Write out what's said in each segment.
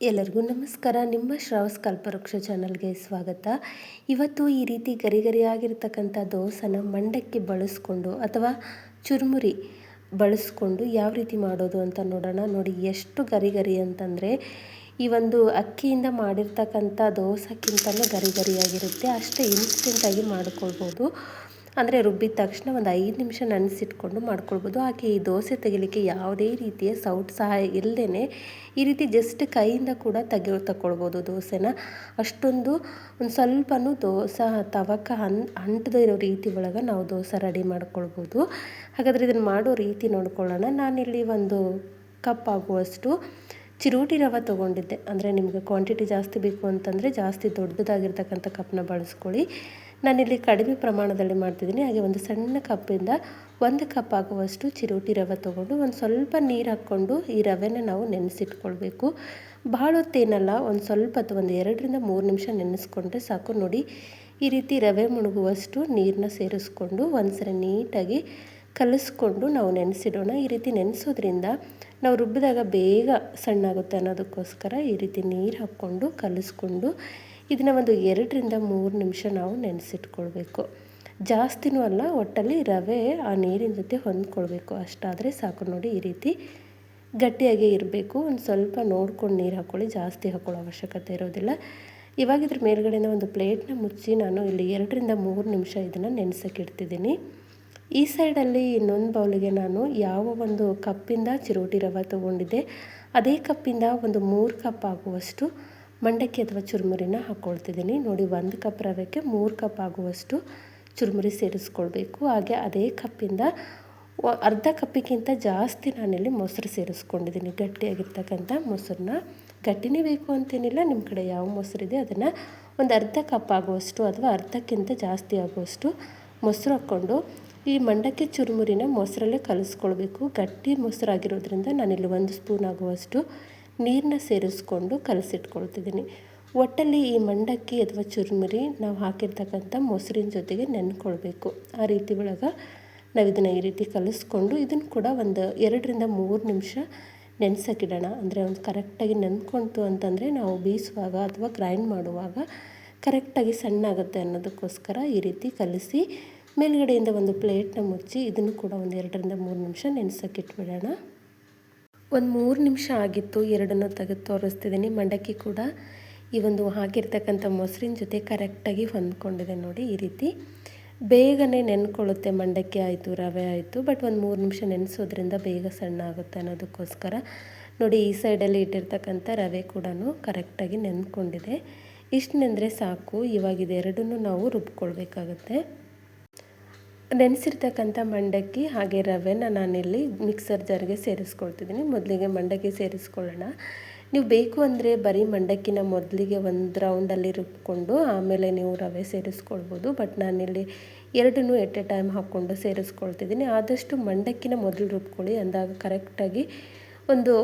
ಎಲ್ಲರಿಗೂ ನಮಸ್ಕಾರ. ನಿಮ್ಮ ಶ್ರಾವಸ್ ಕಲ್ಪವೃಕ್ಷ ಚಾನಲ್ಗೆ ಸ್ವಾಗತ. ಇವತ್ತು ಈ ರೀತಿ ಗರಿಗರಿಯಾಗಿರ್ತಕ್ಕಂಥ ದೋಸನ ಮಂಡಕ್ಕಿ ಬಳಸ್ಕೊಂಡು ಅಥವಾ ಚುರುಮುರಿ ಬಳಸ್ಕೊಂಡು ಯಾವ ರೀತಿ ಮಾಡೋದು ಅಂತ ನೋಡೋಣ. ನೋಡಿ ಎಷ್ಟು ಗರಿಗರಿ ಗರಿ ಅಂತಂದರೆ ಈ ಒಂದು ಅಕ್ಕಿಯಿಂದ ಮಾಡಿರ್ತಕ್ಕಂಥ ದೋಸಕ್ಕಿಂತಲೂ ಗರಿಗರಿಯಾಗಿರುತ್ತೆ. ಅಷ್ಟೇ ಇನ್ಸ್ಟೆಂಟಾಗಿ ಮಾಡ್ಕೊಳ್ಬೋದು. ಅಂದರೆ ರುಬ್ಬಿದ ತಕ್ಷಣ ಒಂದು ಐದು ನಿಮಿಷ ನೆನೆಸಿಟ್ಕೊಂಡು ಮಾಡ್ಕೊಳ್ಬೋದು. ಹಾಗೆ ಈ ದೋಸೆ ತೆಗಿಲಿಕ್ಕೆ ಯಾವುದೇ ರೀತಿಯ ಸೌಟ್ ಸಹಾಯ ಇಲ್ಲದೇ ಈ ರೀತಿ ಜಸ್ಟ್ ಕೈಯಿಂದ ಕೂಡ ತೆಗೆ ತಗೊಳ್ಬೋದು ದೋಸೆನ. ಅಷ್ಟೊಂದು ಒಂದು ಸ್ವಲ್ಪನೂ ದೋಸೆ ತವಕ ಹನ್ ಅಂಟದೇ ಇರೋ ರೀತಿ ಒಳಗೆ ನಾವು ದೋಸೆ ರೆಡಿ ಮಾಡ್ಕೊಳ್ಬೋದು. ಹಾಗಾದರೆ ಇದನ್ನು ಮಾಡೋ ರೀತಿ ನೋಡ್ಕೊಳ್ಳೋಣ. ನಾನಿಲ್ಲಿ ಒಂದು ಕಪ್ ಆಗುವಷ್ಟು ಚಿರೋಟಿ ರವೆ ತೊಗೊಂಡಿದ್ದೆ. ಅಂದರೆ ನಿಮಗೆ ಕ್ವಾಂಟಿಟಿ ಜಾಸ್ತಿ ಬೇಕು ಅಂತಂದರೆ ಜಾಸ್ತಿ ದೊಡ್ಡದಾಗಿರ್ತಕ್ಕಂಥ ಕಪ್ನ ಬಳಸ್ಕೊಳ್ಳಿ. ನಾನಿಲ್ಲಿ ಕಡಿಮೆ ಪ್ರಮಾಣದಲ್ಲಿ ಮಾಡ್ತಿದ್ದೀನಿ. ಹಾಗೆ ಒಂದು ಸಣ್ಣ ಕಪ್ಪಿಂದ ಒಂದು ಕಪ್ ಆಗುವಷ್ಟು ಚಿರೋಟಿ ರವೆ ತೊಗೊಂಡು ಒಂದು ಸ್ವಲ್ಪ ನೀರು ಹಾಕ್ಕೊಂಡು ಈ ರವೆನ ನಾವು ನೆನೆಸಿಟ್ಕೊಳ್ಬೇಕು. ಭಾಳ ಹೊತ್ತೇನಲ್ಲ ಒಂದು ಸ್ವಲ್ಪ ಅಥವಾ ಒಂದು ಎರಡರಿಂದ ಮೂರು ನಿಮಿಷ ನೆನೆಸ್ಕೊಂಡ್ರೆ ಸಾಕು. ನೋಡಿ, ಈ ರೀತಿ ರವೆ ಮುಳುಗುವಷ್ಟು ನೀರನ್ನ ಸೇರಿಸ್ಕೊಂಡು ಒಂದ್ಸರಿ ನೀಟಾಗಿ ಕಲಿಸ್ಕೊಂಡು ನಾವು ನೆನೆಸಿಡೋಣ. ಈ ರೀತಿ ನೆನೆಸೋದ್ರಿಂದ ನಾವು ರುಬ್ಬಿದಾಗ ಬೇಗ ಸಣ್ಣಾಗುತ್ತೆ ಅನ್ನೋದಕ್ಕೋಸ್ಕರ ಈ ರೀತಿ ನೀರು ಹಾಕ್ಕೊಂಡು ಕಲಿಸ್ಕೊಂಡು ಇದನ್ನು ಒಂದು ಎರಡರಿಂದ ಮೂರು ನಿಮಿಷ ನಾವು ನೆನೆಸಿಟ್ಕೊಳ್ಬೇಕು. ಜಾಸ್ತಿನೂ ಅಲ್ಲ, ಒಟ್ಟಲ್ಲಿ ರವೆ ಆ ನೀರಿನ ಜೊತೆ ಹೊಂದ್ಕೊಳ್ಬೇಕು. ಅಷ್ಟಾದರೆ ಸಾಕು ನೋಡಿ ಈ ರೀತಿ ಗಟ್ಟಿಯಾಗಿ ಇರಬೇಕು. ಒಂದು ಸ್ವಲ್ಪ ನೋಡ್ಕೊಂಡು ನೀರು ಹಾಕ್ಕೊಳ್ಳಿ ಜಾಸ್ತಿ ಹಾಕೊಳ್ಳೋ ಅವಶ್ಯಕತೆ ಇರೋದಿಲ್ಲ. ಇವಾಗ ಇದ್ರ ಮೇಲ್ಗಡೆನ ಒಂದು ಪ್ಲೇಟ್ನ ಮುಚ್ಚಿ ನಾನು ಇಲ್ಲಿ ಎರಡರಿಂದ ಮೂರು ನಿಮಿಷ ಇದನ್ನು ನೆನೆಸೋಕೆ ಇಡ್ತಿದ್ದೀನಿ ಈ ಸೈಡಲ್ಲಿ ಇನ್ನೊಂದು ಬೌಲಿಗೆ ನಾನು ಯಾವ ಒಂದು ಕಪ್ಪಿಂದ ಚಿರೋಟಿ ರವೆ ತೊಗೊಂಡಿದ್ದೆ. ಅದೇ ಕಪ್ಪಿಂದ ಒಂದು ಮೂರು ಕಪ್ ಆಗುವಷ್ಟು ಮಂಡಕ್ಕಿ ಅಥವಾ ಚುರುಮುರಿನ ಹಾಕ್ಕೊಳ್ತಿದ್ದೀನಿ ನೋಡಿ, ಒಂದು ಕಪ್ ರವೆಗೆ ಮೂರು ಕಪ್ ಆಗುವಷ್ಟು ಚುರುಮುರಿ ಸೇರಿಸ್ಕೊಳ್ಬೇಕು. ಹಾಗೆ ಅದೇ ಕಪ್ಪಿಂದ ಅರ್ಧ ಕಪ್ಪಿಗಿಂತ ಜಾಸ್ತಿ ನಾನಿಲ್ಲಿ ಮೊಸರು ಸೇರಿಸ್ಕೊಂಡಿದ್ದೀನಿ. ಗಟ್ಟಿಯಾಗಿರ್ತಕ್ಕಂಥ ಮೊಸರನ್ನ. ಗಟ್ಟಿನೇ ಬೇಕು ಅಂತೇನಿಲ್ಲ. ನಿಮ್ಮ ಕಡೆ ಯಾವ ಮೊಸರಿದೆ ಅದನ್ನು ಒಂದು ಅರ್ಧ ಕಪ್ ಆಗುವಷ್ಟು ಅಥವಾ ಅರ್ಧಕ್ಕಿಂತ ಜಾಸ್ತಿ ಆಗುವಷ್ಟು ಮೊಸರು ಹಾಕ್ಕೊಂಡು ಈ ಮಂಡಕ್ಕಿ ಚುರುಮುರಿನ ಮೊಸರಲ್ಲೇ ಕಲಿಸ್ಕೊಳ್ಬೇಕು. ಗಟ್ಟಿ ಮೊಸರಾಗಿರೋದ್ರಿಂದ ನಾನಿಲ್ಲಿ ಒಂದು ಸ್ಪೂನ್ ಆಗುವಷ್ಟು ನೀರನ್ನ ಸೇರಿಸ್ಕೊಂಡು ಕಲಸಿಟ್ಕೊಳ್ತಿದ್ದೀನಿ. ಒಟ್ಟಲ್ಲಿ ಈ ಮಂಡಕ್ಕಿ ಅಥವಾ ಚುರುಮುರಿ ನಾವು ಹಾಕಿರ್ತಕ್ಕಂಥ ಮೊಸರಿನ ಜೊತೆಗೆ ನೆನ್ಕೊಳ್ಬೇಕು. ಆ ರೀತಿ ಒಳಗೆ ನಾವು ಇದನ್ನು ಈ ರೀತಿ ಕಲಿಸ್ಕೊಂಡು ಇದನ್ನು ಕೂಡ ಒಂದು ಎರಡರಿಂದ ಮೂರು ನಿಮಿಷ ನೆನೆಸೋಕ್ಕಿಡೋಣ. ಅಂದರೆ ಒಂದು ಕರೆಕ್ಟಾಗಿ ನೆನ್ಕೊಂತು ಅಂತಂದರೆ ನಾವು ಬೀಸುವಾಗ ಅಥವಾ ಗ್ರೈಂಡ್ ಮಾಡುವಾಗ ಕರೆಕ್ಟಾಗಿ ಸಣ್ಣ ಆಗುತ್ತೆ ಅನ್ನೋದಕ್ಕೋಸ್ಕರ ಈ ರೀತಿ ಕಲಿಸಿ ಮೇಲ್ಗಡೆಯಿಂದ ಒಂದು ಪ್ಲೇಟ್ನ ಮುಚ್ಚಿ ಇದನ್ನು ಕೂಡ ಒಂದು ಎರಡರಿಂದ ಮೂರು ನಿಮಿಷ ನೆನೆಸೋಕ್ಕಿಟ್ಬಿಡೋಣ. ಒಂದು ಮೂರು ನಿಮಿಷ ಆಗಿತ್ತು, ಎರಡನ್ನು ತೆಗೆದು ತೋರಿಸ್ತಿದ್ದೀನಿ. ಮಂಡಕ್ಕಿ ಕೂಡ ಈ ಒಂದು ಹಾಕಿರ್ತಕ್ಕಂಥ ಮೊಸರಿನ ಜೊತೆ ಕರೆಕ್ಟಾಗಿ ಹೊಂದ್ಕೊಂಡಿದೆ ನೋಡಿ ಈ ರೀತಿ. ಬೇಗನೆ ನೆನ್ಕೊಳ್ಳುತ್ತೆ ಮಂಡಕ್ಕಿ ಆಯಿತು, ರವೆ ಆಯಿತು, ಬಟ್ ಒಂದು ಮೂರು ನಿಮಿಷ ನೆನೆಸೋದ್ರಿಂದ ಬೇಗ ಸಣ್ಣ ಆಗುತ್ತೆ ಅನ್ನೋದಕ್ಕೋಸ್ಕರ. ನೋಡಿ ಈ ಸೈಡಲ್ಲಿ ಇಟ್ಟಿರ್ತಕ್ಕಂಥ ರವೆ ಕೂಡ ಕರೆಕ್ಟಾಗಿ ನೆನ್ಕೊಂಡಿದೆ. ಇಷ್ಟು ನೆಂದರೆ ಸಾಕು, ಇವಾಗ ಇದೆರಡನ್ನೂ ನಾವು ರುಬ್ಕೊಳ್ಬೇಕಾಗತ್ತೆ. ನೆನೆಸಿರ್ತಕ್ಕಂಥ ಮಂಡಕ್ಕಿ ಹಾಗೆ ರವೆನ ನಾನಿಲ್ಲಿ ಮಿಕ್ಸರ್ ಜಾರ್ಗೆ ಸೇರಿಸ್ಕೊಳ್ತಿದ್ದೀನಿ. ಮೊದಲಿಗೆ ಮಂಡಕ್ಕಿ ಸೇರಿಸ್ಕೊಳ್ಳೋಣ. ನೀವು ಬೇಕು ಅಂದರೆ ಬರೀ ಮಂಡಕ್ಕಿನ ಮೊದಲಿಗೆ ಒಂದು ರೌಂಡಲ್ಲಿ ರುಬ್ಕೊಂಡು ಆಮೇಲೆ ನೀವು ರವೆ ಸೇರಿಸ್ಕೊಳ್ಬೋದು. ಬಟ್ ನಾನಿಲ್ಲಿ ಎರಡನ್ನು ಎಟ್ ಎ ಟೈಮ್ ಹಾಕ್ಕೊಂಡು ಸೇರಿಸ್ಕೊಳ್ತಿದ್ದೀನಿ. ಆದಷ್ಟು ಮಂಡಕ್ಕಿನ ಮೊದಲು ರುಬ್ಕೊಳ್ಳಿ. ಅಂದಾಗ ಕರೆಕ್ಟಾಗಿ ಒಂದು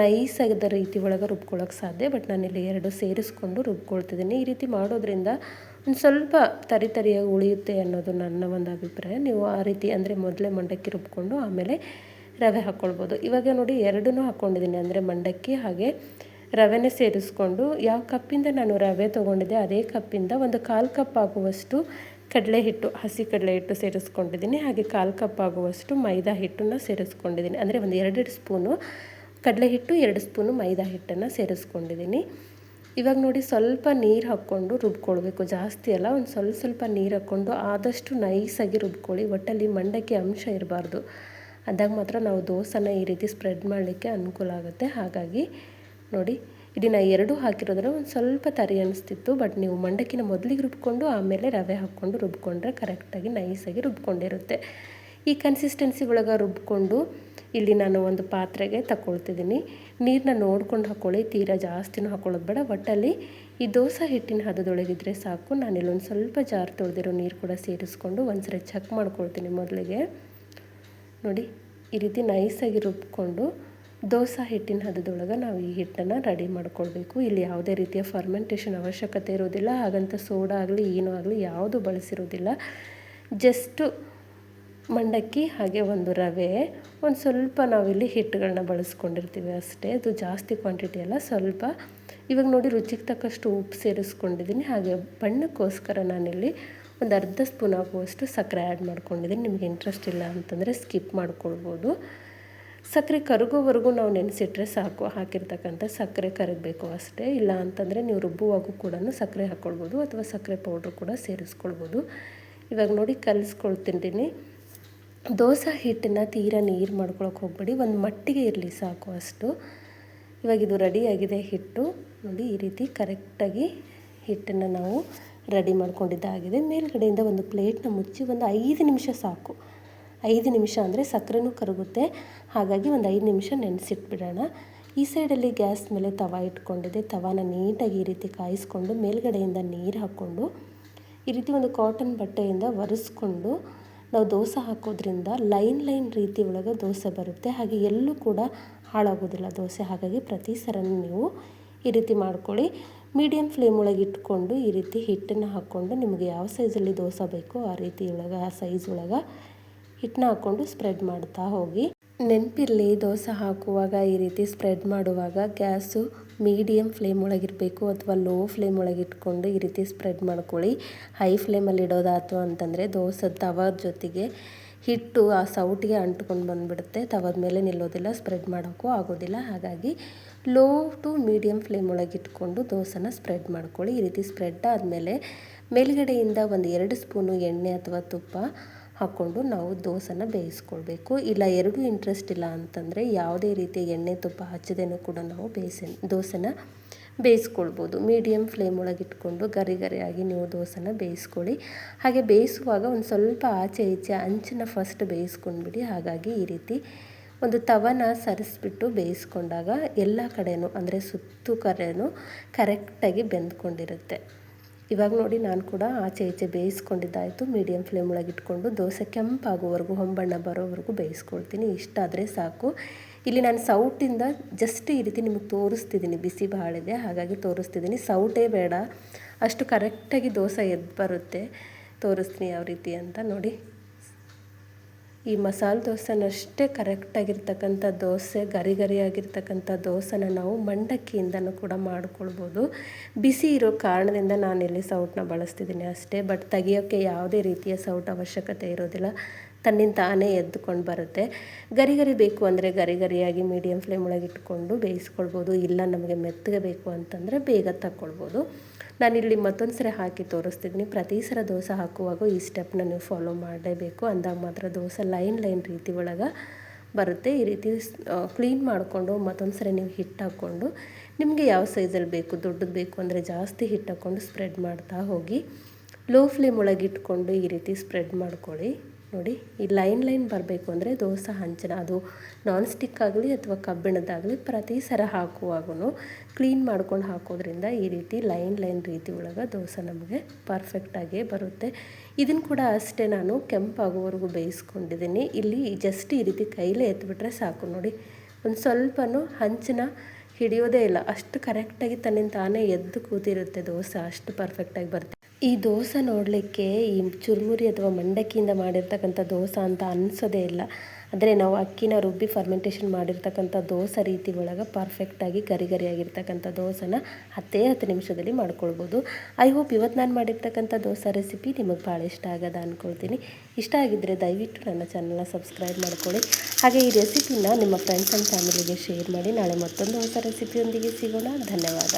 ನೈಸ್ ಆಗಿದ್ದ ರೀತಿ ಒಳಗೆ ರುಬ್ಕೊಳ್ಳೋಕೆ ಸಾಧ್ಯ. ಬಟ್ ನಾನಿಲ್ಲಿ ಎರಡು ಸೇರಿಸ್ಕೊಂಡು ರುಬ್ಕೊಳ್ತಿದ್ದೀನಿ. ಈ ರೀತಿ ಮಾಡೋದ್ರಿಂದ ಒಂದು ಸ್ವಲ್ಪ ತರಿ ತರಿಯಾಗಿ ಉಳಿಯುತ್ತೆ ಅನ್ನೋದು ನನ್ನ ಒಂದು ಅಭಿಪ್ರಾಯ. ನೀವು ಆ ರೀತಿ ಅಂದರೆ ಮೊದಲೇ ಮಂಡಕ್ಕಿ ರುಬ್ಕೊಂಡು ಆಮೇಲೆ ರವೆ ಹಾಕ್ಕೊಳ್ಬೋದು ಇವಾಗ ನೋಡಿ ಎರಡನ್ನೂ ಹಾಕ್ಕೊಂಡಿದ್ದೀನಿ ಅಂದರೆ ಮಂಡಕ್ಕಿ ಹಾಗೆ ರವೆನೇ ಸೇರಿಸ್ಕೊಂಡು ಯಾವ ಕಪ್ಪಿಂದ ನಾನು ರವೆ ತೊಗೊಂಡಿದ್ದೆ ಅದೇ ಕಪ್ಪಿಂದ ಒಂದು ಕಾಲು ಕಪ್ ಆಗುವಷ್ಟು ಕಡಲೆ ಹಿಟ್ಟು, ಹಸಿ ಕಡಲೆ ಹಿಟ್ಟು ಸೇರಿಸ್ಕೊಂಡಿದ್ದೀನಿ. ಹಾಗೆ ಕಾಲು ಕಪ್ ಆಗುವಷ್ಟು ಮೈದಾ ಹಿಟ್ಟನ್ನು ಸೇರಿಸ್ಕೊಂಡಿದ್ದೀನಿ. ಅಂದರೆ ಒಂದು ಎರಡೆರಡು ಸ್ಪೂನು ಕಡಲೆ ಹಿಟ್ಟು, ಎರಡು ಸ್ಪೂನು ಮೈದಾ ಹಿಟ್ಟನ್ನು ಸೇರಿಸ್ಕೊಂಡಿದ್ದೀನಿ. ಇವಾಗ ನೋಡಿ ಸ್ವಲ್ಪ ನೀರು ಹಾಕ್ಕೊಂಡು ರುಬ್ಕೊಳ್ಬೇಕು. ಜಾಸ್ತಿ ಅಲ್ಲ, ಒಂದು ಸ್ವಲ್ಪ ಸ್ವಲ್ಪ ನೀರು ಹಾಕ್ಕೊಂಡು ಆದಷ್ಟು ನೈಸಾಗಿ ರುಬ್ಕೊಳ್ಳಿ. ಒಟ್ಟಲ್ಲಿ ಮಂಡಕ್ಕಿ ಅಂಶ ಇರಬಾರ್ದು. ಅದಾಗ ಮಾತ್ರ ನಾವು ದೋಸೆನ ಈ ರೀತಿ ಸ್ಪ್ರೆಡ್ ಮಾಡಲಿಕ್ಕೆ ಅನುಕೂಲ ಆಗುತ್ತೆ. ಹಾಗಾಗಿ ನೋಡಿ, ಇದನ್ನು ಎರಡು ಹಾಕಿರೋದ್ರೆ ಒಂದು ಸ್ವಲ್ಪ ತರಿ ಅನಿಸ್ತಿತ್ತು ಬಟ್ ನೀವು ಮಂಡಕ್ಕಿನ ಮೊದಲಿಗೆ ರುಬ್ಕೊಂಡು ಆಮೇಲೆ ರವೆ ಹಾಕ್ಕೊಂಡು ರುಬ್ಕೊಂಡ್ರೆ ಕರೆಕ್ಟಾಗಿ ನೈಸಾಗಿ ರುಬ್ಕೊಂಡಿರುತ್ತೆ. ಈ ಕನ್ಸಿಸ್ಟೆನ್ಸಿ ಒಳಗೆ ರುಬ್ಕೊಂಡು ಇಲ್ಲಿ ನಾನು ಒಂದು ಪಾತ್ರೆಗೆ ತಗೊಳ್ತಿದ್ದೀನಿ ನೀರನ್ನ ನೋಡ್ಕೊಂಡು ಹಾಕ್ಕೊಳ್ಳಿ ತೀರಾ ಜಾಸ್ತಿನೂ ಹಾಕೊಳ್ಳೋದು ಬೇಡ. ಒಟ್ಟಲ್ಲಿ ಈ ದೋಸೆ ಹಿಟ್ಟಿನ ಹದದೊಳಗಿದ್ರೆ ಸಾಕು. ನಾನು ಇಲ್ಲೊಂದು ಸ್ವಲ್ಪ ಜಾರ್ ತೊಳೆದಿರೋ ನೀರು ಕೂಡ ಸೇರಿಸ್ಕೊಂಡು ಒಂದ್ಸರಿ ಚೆಕ್ ಮಾಡ್ಕೊಳ್ತೀನಿ ಮೊದಲಿಗೆ. ನೋಡಿ, ಈ ರೀತಿ ನೈಸಾಗಿ ರುಬ್ಕೊಂಡು ದೋಸೆ ಹಿಟ್ಟಿನ ಹದದೊಳಗೆ ನಾವು ಈ ಹಿಟ್ಟನ್ನು ರೆಡಿ ಮಾಡ್ಕೊಳ್ಬೇಕು. ಇಲ್ಲಿ ಯಾವುದೇ ರೀತಿಯ ಫರ್ಮೆಂಟೇಷನ್ ಅವಶ್ಯಕತೆ ಇರೋದಿಲ್ಲ. ಹಾಗಂತ ಸೋಡಾ ಆಗಲಿ ಏನೂ ಆಗಲಿ, ಯಾವುದು ಬಳಸಿರೋದಿಲ್ಲ. ಜಸ್ಟು ಮಂಡಕ್ಕಿ ಹಾಗೆ ಒಂದು ರವೆ, ಒಂದು ಸ್ವಲ್ಪ ನಾವಿಲ್ಲಿ ಹಿಟ್ಟುಗಳನ್ನ ಬಳಸ್ಕೊಂಡಿರ್ತೀವಿ ಅಷ್ಟೇ. ಅದು ಜಾಸ್ತಿ ಕ್ವಾಂಟಿಟಿ ಅಲ್ಲ, ಸ್ವಲ್ಪ. ಇವಾಗ ನೋಡಿ ರುಚಿಗೆ ತಕ್ಕಷ್ಟು ಉಪ್ಪು ಸೇರಿಸ್ಕೊಂಡಿದ್ದೀನಿ. ಹಾಗೆ ಬಣ್ಣಕ್ಕೋಸ್ಕರ ನಾನಿಲ್ಲಿ ಒಂದು ಅರ್ಧ ಸ್ಪೂನ್ ಆಗುವಷ್ಟು ಸಕ್ಕರೆ ಆ್ಯಡ್ ಮಾಡ್ಕೊಂಡಿದ್ದೀನಿ. ನಿಮಗೆ ಇಂಟ್ರೆಸ್ಟ್ ಇಲ್ಲ ಅಂತಂದರೆ ಸ್ಕಿಪ್ ಮಾಡ್ಕೊಳ್ಬೋದು. ಸಕ್ಕರೆ ಕರಗೋವರೆಗೂ ನಾವು ನೆನೆಸಿಟ್ರೆ ಸಾಕು. ಹಾಕಿರ್ತಕ್ಕಂಥ ಸಕ್ಕರೆ ಕರಗಬೇಕು ಅಷ್ಟೇ. ಇಲ್ಲ ಅಂತಂದರೆ ನೀವು ರುಬ್ಬುವಾಗೂ ಕೂಡ ಸಕ್ಕರೆ ಹಾಕ್ಕೊಳ್ಬೋದು ಅಥವಾ ಸಕ್ಕರೆ ಪೌಡ್ರ್ ಕೂಡ ಸೇರಿಸ್ಕೊಳ್ಬೋದು. ಇವಾಗ ನೋಡಿ ಕಲಿಸ್ಕೊಳ್ತಿದ್ದೀನಿ. ದೋಸೆ ಹಿಟ್ಟನ್ನು ತೀರಾ ನೀರು ಮಾಡ್ಕೊಳಕ್ಕೆ ಹೋಗಬೇಡಿ, ಒಂದು ಮಟ್ಟಿಗೆ ಇರಲಿ ಸಾಕು ಅಷ್ಟು. ಇವಾಗ ಇದು ರೆಡಿಯಾಗಿದೆ ಹಿಟ್ಟು. ನೋಡಿ, ಈ ರೀತಿ ಕರೆಕ್ಟಾಗಿ ಹಿಟ್ಟನ್ನು ನಾವು ರೆಡಿ ಮಾಡ್ಕೊಂಡಿದ್ದಾಗಿದೆ ಮೇಲ್ಗಡೆಯಿಂದ ಒಂದು ಪ್ಲೇಟ್ನ ಮುಚ್ಚಿ ಒಂದು ಐದು ನಿಮಿಷ ಸಾಕು. ಐದು ನಿಮಿಷ ಅಂದರೆ ಸಕ್ಕರೆನೂ ಕರಗುತ್ತೆ. ಹಾಗಾಗಿ ಒಂದು ಐದು ನಿಮಿಷ ನೆನೆಸಿಟ್ಬಿಡೋಣ. ಈ ಸೈಡಲ್ಲಿ ಗ್ಯಾಸ್ ಮೇಲೆ ತವ ಇಟ್ಕೊಂಡಿದೆ ತವಾನ ನೀಟಾಗಿ ಈ ರೀತಿ ಕಾಯಿಸ್ಕೊಂಡು ಮೇಲ್ಗಡೆಯಿಂದ ನೀರು ಹಾಕ್ಕೊಂಡು, ಈ ರೀತಿ ಒಂದು ಕಾಟನ್ ಬಟ್ಟೆಯಿಂದ ಒರೆಸ್ಕೊಂಡು ನಾವು ದೋಸೆ ಹಾಕೋದ್ರಿಂದ ಲೈನ್ ಲೈನ್ ರೀತಿ ಒಳಗೆ ದೋಸೆ ಬರುತ್ತೆ. ಹಾಗೆ ಎಲ್ಲೂ ಕೂಡ ಹಾಳಾಗೋದಿಲ್ಲ ದೋಸೆ. ಹಾಗಾಗಿ ಪ್ರತಿ ಸರನ ನೀವು ಈ ರೀತಿ ಮಾಡ್ಕೊಳ್ಳಿ. ಮೀಡಿಯಮ್ ಫ್ಲೇಮ್ ಒಳಗೆ ಇಟ್ಕೊಂಡು ಈ ರೀತಿ ಹಿಟ್ಟನ್ನು ಹಾಕ್ಕೊಂಡು ನಿಮಗೆ ಯಾವ ಸೈಜಲ್ಲಿ ದೋಸೆ ಬೇಕೋ ಆ ರೀತಿ ಒಳಗೆ, ಆ ಸೈಜ್ ಒಳಗೆ ಹಿಟ್ಟನ್ನ ಹಾಕ್ಕೊಂಡು ಸ್ಪ್ರೆಡ್ ಮಾಡ್ತಾ ಹೋಗಿ. ನೆನಪಿರಲಿ ದೋಸೆ ಹಾಕುವಾಗ ಈ ರೀತಿ ಸ್ಪ್ರೆಡ್ ಮಾಡುವಾಗ ಗ್ಯಾಸು ಮೀಡಿಯಮ್ ಫ್ಲೇಮ್ ಒಳಗಿರಬೇಕು ಅಥವಾ ಲೋ ಫ್ಲೇಮ್ ಒಳಗೆ ಇಟ್ಕೊಂಡು ಈ ರೀತಿ ಸ್ಪ್ರೆಡ್ ಮಾಡ್ಕೊಳ್ಳಿ. ಹೈ ಫ್ಲೇಮಲ್ಲಿ ಇಡೋದಾಯ್ತು ಅಂತಂದರೆ ದೋಸೆ ತವದ ಜೊತೆಗೆ ಹಿಟ್ಟು ಆ ಸೌಟಿಗೆ ಅಂಟ್ಕೊಂಡು ಬಂದುಬಿಡುತ್ತೆ. ತವದ ಮೇಲೆ ನಿಲ್ಲೋದಿಲ್ಲ, ಸ್ಪ್ರೆಡ್ ಮಾಡೋಕ್ಕೂ ಆಗೋದಿಲ್ಲ. ಹಾಗಾಗಿ ಲೋ ಟು ಮೀಡಿಯಮ್ ಫ್ಲೇಮ್ ಒಳಗೆ ಇಟ್ಕೊಂಡು ದೋಸೆನ ಸ್ಪ್ರೆಡ್ ಮಾಡ್ಕೊಳ್ಳಿ. ಈ ರೀತಿ ಸ್ಪ್ರೆಡ್ ಆದಮೇಲೆ ಮೇಲುಗಡೆಯಿಂದ ಒಂದು ಎರಡು ಸ್ಪೂನು ಎಣ್ಣೆ ಅಥವಾ ತುಪ್ಪ ಹಾಕ್ಕೊಂಡು ನಾವು ದೋಸೆನ ಬೇಯಿಸ್ಕೊಳ್ಬೇಕು. ಇಲ್ಲ, ಎರಡೂ ಇಂಟ್ರೆಸ್ಟ್ ಇಲ್ಲ ಅಂತಂದರೆ ಯಾವುದೇ ರೀತಿಯ ಎಣ್ಣೆ ತುಪ್ಪ ಹಚ್ಚದೇನೂ ಕೂಡ ನಾವು ಬೇಯಿಸಿ, ದೋಸೆನ ಬೇಯಿಸ್ಕೊಳ್ಬೋದು. ಮೀಡಿಯಮ್ ಫ್ಲೇಮ್ ಒಳಗೆ ಇಟ್ಕೊಂಡು ಗರಿ ಗರಿಯಾಗಿ ನೀವು ದೋಸೆನ ಬೇಯಿಸ್ಕೊಳ್ಳಿ. ಹಾಗೆ ಬೇಯಿಸುವಾಗ ಒಂದು ಸ್ವಲ್ಪ ಆಚೆ ಈಚೆ ಅಂಚನ್ನ ಫಸ್ಟ್ ಬೇಯಿಸ್ಕೊಂಡ್ಬಿಡಿ. ಹಾಗಾಗಿ ಈ ರೀತಿ ಒಂದು ತವನ ಸರಿಸ್ಬಿಟ್ಟು ಬೇಯಿಸ್ಕೊಂಡಾಗ ಎಲ್ಲ ಕಡೆಯೂ ಅಂದರೆ ಸುತ್ತು ಕರೆಯೂ ಕರೆಕ್ಟಾಗಿ ಬೆಂದ್ಕೊಂಡಿರುತ್ತೆ. ಇವಾಗ ನೋಡಿ ನಾನು ಕೂಡ ಆಚೆ ಈಚೆ ಬೇಯಿಸ್ಕೊಂಡಿದ್ದಾಯಿತು. ಮೀಡಿಯಮ್ ಫ್ಲೇಮ್ ಒಳಗೆ ಇಟ್ಕೊಂಡು ದೋಸೆ ಕೆಂಪಾಗೋವರೆಗೂ, ಹೊಂಬಣ್ಣ ಬರೋವರೆಗೂ ಬೇಯಿಸ್ಕೊಳ್ತೀನಿ. ಇಷ್ಟ ಆದರೆ ಸಾಕು. ಇಲ್ಲಿ ನಾನು ಸೌಟಿಂದ ಜಸ್ಟ್ ಈ ರೀತಿ ನಿಮಗೆ ತೋರಿಸ್ತಿದ್ದೀನಿ ಬಿಸಿ ಬಾಳಿದೆ, ಹಾಗಾಗಿ ತೋರಿಸ್ತಿದ್ದೀನಿ ಸೌಟೇ ಬೇಡ. ಅಷ್ಟು ಕರೆಕ್ಟಾಗಿ ದೋಸೆ ಎದ್ದು ಬರುತ್ತೆ. ತೋರಿಸ್ತೀನಿ ಯಾವ ರೀತಿ ಅಂತ ನೋಡಿ. ಈ ಮಸಾಲೆ ದೋಸೆನಷ್ಟೇ ಕರೆಕ್ಟಾಗಿರ್ತಕ್ಕಂಥ ದೋಸೆ ಗರಿ ಗರಿಯಾಗಿರ್ತಕ್ಕಂಥ ದೋಸೆನ ನಾವು ಮಂಡಕ್ಕಿಯಿಂದನೂ ಕೂಡ ಮಾಡ್ಕೊಳ್ಬೋದು. ಬಿಸಿ ಇರೋ ಕಾರಣದಿಂದ ನಾನಿಲ್ಲಿ ಸೌಟನ್ನ ಬಳಸ್ತಿದ್ದೀನಿ ಅಷ್ಟೇ ಬಟ್ ತೆಗಿಯೋಕ್ಕೆ ಯಾವುದೇ ರೀತಿಯ ಸೌಟ್ ಅವಶ್ಯಕತೆ ಇರೋದಿಲ್ಲ. ತನ್ನಿಂದ ತಾನೇ ಎದ್ದುಕೊಂಡು ಬರುತ್ತೆ. ಗರಿ ಗರಿ ಬೇಕು ಅಂದರೆ ಗರಿ ಗರಿಯಾಗಿ ಮೀಡಿಯಮ್ ಫ್ಲೇಮ್ ಒಳಗೆ ಇಟ್ಕೊಂಡು ಬೇಯಿಸ್ಕೊಳ್ಬೋದು, ಇಲ್ಲ ನಮಗೆ ಮೆತ್ತಗೆ ಬೇಕು ಅಂತಂದರೆ ಬೇಗ ತಗೊಳ್ಬೋದು ನಾನಿಲ್ಲಿ ಮತ್ತೊಂದು ಸರಿ ಹಾಕಿ ತೋರಿಸ್ತಿದ್ದೀನಿ ಪ್ರತಿ ಸಲ ದೋಸೆ ಹಾಕುವಾಗ ಈ ಸ್ಟೆಪ್ನ ನೀವು ಫಾಲೋ ಮಾಡಲೇಬೇಕು. ಅಂದಾಗ ಮಾತ್ರ ದೋಸೆ ಲೈನ್ ಲೈನ್ ರೀತಿ ಒಳಗೆ ಬರುತ್ತೆ. ಈ ರೀತಿ ಕ್ಲೀನ್ ಮಾಡಿಕೊಂಡು ಮತ್ತೊಂದು ಸರಿ ನೀವು ಹಿಟ್ಟು ಹಾಕ್ಕೊಂಡು ನಿಮಗೆ ಯಾವ ಸೈಜಲ್ಲಿ ಬೇಕು, ದೊಡ್ಡದು ಬೇಕು ಅಂದರೆ ಜಾಸ್ತಿ ಹಿಟ್ಟು ಹಾಕ್ಕೊಂಡು ಸ್ಪ್ರೆಡ್ ಮಾಡ್ತಾ ಹೋಗಿ, ಲೋ ಫ್ಲೇಮ್ ಒಳಗೆ ಇಟ್ಕೊಂಡು ಈ ರೀತಿ ಸ್ಪ್ರೆಡ್ ಮಾಡ್ಕೊಳ್ಳಿ. ನೋಡಿ, ಈ ಲೈನ್ ಲೈನ್ ಬರಬೇಕು ಅಂದರೆ ದೋಸೆ ಹಂಚಿನ, ಅದು ನಾನ್ ಸ್ಟಿಕ್ ಆಗಲಿ ಅಥವಾ ಕಬ್ಬಿಣದಾಗಲಿ ಪ್ರತಿ ಸರ ಹಾಕುವಾಗೂ ಕ್ಲೀನ್ ಮಾಡ್ಕೊಂಡು ಹಾಕೋದ್ರಿಂದ ಈ ರೀತಿ ಲೈನ್ ಲೈನ್ ರೀತಿ ಒಳಗೆ ದೋಸೆ ನಮಗೆ ಪರ್ಫೆಕ್ಟಾಗೇ ಬರುತ್ತೆ. ಇದನ್ನು ಕೂಡ ಅಷ್ಟೇ ನಾನು ಕೆಂಪಾಗುವವರೆಗೂ ಬೇಯಿಸ್ಕೊಂಡಿದ್ದೀನಿ ಇಲ್ಲಿ ಜಸ್ಟ್ ಈ ರೀತಿ ಕೈಲೇ ಎತ್ಬಿಟ್ರೆ ಸಾಕು ನೋಡಿ. ಒಂದು ಸ್ವಲ್ಪನೂ ಹಂಚಿನ ಹಿಡಿಯೋದೇ ಇಲ್ಲ. ಅಷ್ಟು ಕರೆಕ್ಟಾಗಿ ತನ್ನಿಂದ ತಾನೇ ಎದ್ದು ಕೂತಿರುತ್ತೆ ದೋಸೆ, ಅಷ್ಟು ಪರ್ಫೆಕ್ಟಾಗಿ ಬರುತ್ತೆ. ಈ ದೋಸೆ ನೋಡಲಿಕ್ಕೆ ಈ ಚುರುಮುರಿ ಅಥವಾ ಮಂಡಕ್ಕಿಯಿಂದ ಮಾಡಿರ್ತಕ್ಕಂಥ ದೋಸೆ ಅಂತ ಅನಿಸೋದೇ ಇಲ್ಲ. ಆದರೆ ನಾವು ಅಕ್ಕಿನ ರುಬ್ಬಿ ಫರ್ಮೆಂಟೇಷನ್ ಮಾಡಿರ್ತಕ್ಕಂಥ ದೋಸೆ ರೀತಿ ಒಳಗೆ ಪರ್ಫೆಕ್ಟಾಗಿ ಗರಿ ಗರಿಯಾಗಿರ್ತಕ್ಕಂಥ ದೋಸೆನ ಹತ್ತೇ ಹತ್ತು ನಿಮಿಷದಲ್ಲಿ ಮಾಡ್ಕೊಳ್ಬೋದು. ಐ ಹೋಪ್ ಇವತ್ತು ನಾನು ಮಾಡಿರ್ತಕ್ಕಂಥ ದೋಸೆ ರೆಸಿಪಿ ನಿಮಗೆ ಭಾಳ ಇಷ್ಟ ಆಗದ ಅಂದ್ಕೊಳ್ತೀನಿ ಇಷ್ಟ ಆಗಿದ್ದರೆ ದಯವಿಟ್ಟು ನನ್ನ ಚಾನಲ್ನ ಸಬ್ಸ್ಕ್ರೈಬ್ ಮಾಡ್ಕೊಳ್ಳಿ. ಹಾಗೆ ಈ ರೆಸಿಪಿನ ನಿಮ್ಮ ಫ್ರೆಂಡ್ಸ್ ಆ್ಯಂಡ್ ಫ್ಯಾಮಿಲಿಗೆ ಶೇರ್ ಮಾಡಿ. ನಾಳೆ ಮತ್ತೊಂದು ಹೊಸ ರೆಸಿಪಿಯೊಂದಿಗೆ ಸಿಗೋಣ. ಧನ್ಯವಾದ.